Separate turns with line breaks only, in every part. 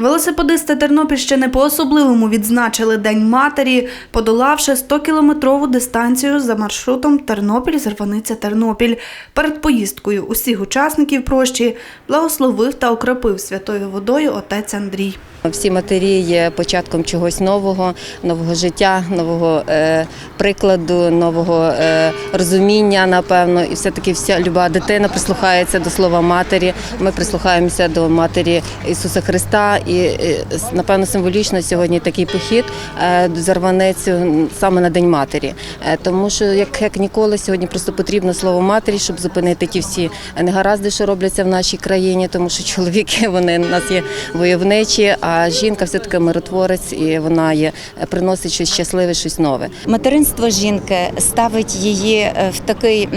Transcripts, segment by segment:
Велосипедисти Тернопільщини по-особливому відзначили День матері, подолавши 100-кілометрову дистанцію за маршрутом Тернопіль-Зарваниця-Тернопіль. Перед поїздкою усіх учасників прощі благословив та окропив святою водою отець Андрій.
Всі матері є початком чогось нового, нового життя, нового е, прикладу, нового е, розуміння, напевно. І все-таки вся люба дитина прислухається до слова матері. Ми прислухаємося до матері Ісуса Христа. І е, напевно символічно сьогодні такий похід е, до Зарваницю м, саме на День матері. Е, тому що як, як ніколи сьогодні просто потрібно слово матері, щоб зупинити ті всі негаразди, що робляться в нашій країні, тому що чоловіки вони у нас є войовничі, а жінка все таки миротворець, і вона є приносить щось щасливе, щось нове.
Материнство жінки ставить її е, в такий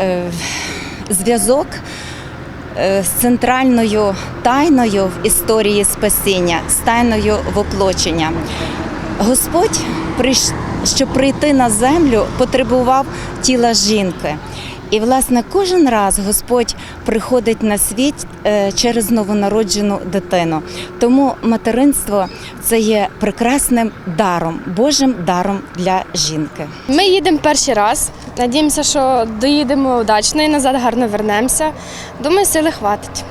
е, зв'язок е, з центральною тайною в історії спасіння, з тайною воплочення. Господь, щоб прийти на землю, потребував тіла жінки. І, власне, кожен раз Господь приходить на світ е, через новонароджену дитину. Тому материнство це є прекрасним даром, Божим даром для жінки.
Ми їдемо перший раз. Надіємося, що доїдемо удачно і назад гарно вернемося. Думаю, сили хватить.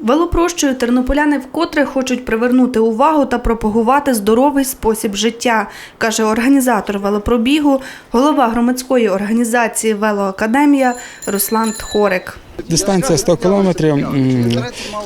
Велопрощою тернополяни вкотре хочуть привернути увагу та пропагувати здоровий спосіб життя, каже організатор велопробігу, голова громадської організації Велоакадемія Руслан Тхорик.
Дистанція 100 кілометрів.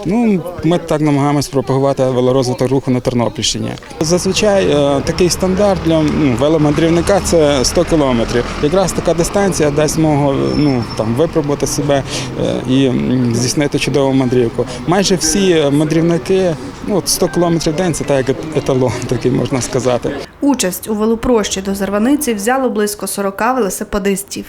Ну, ми так намагаємось пропагувати велорозвиток руху на Тернопільщині. Зазвичай е, такий стандарт для ну, веломандрівника це 100 кілометрів. Якраз така дистанція дасть змогу ну, там, випробувати себе е, і здійснити чудову мандрівку. Майже всі мандрівники, ну, от 100 кілометрів в день це так як еталон, такий можна сказати.
Участь у велопрощі до Зарваниці взяло близько 40 велосипедистів.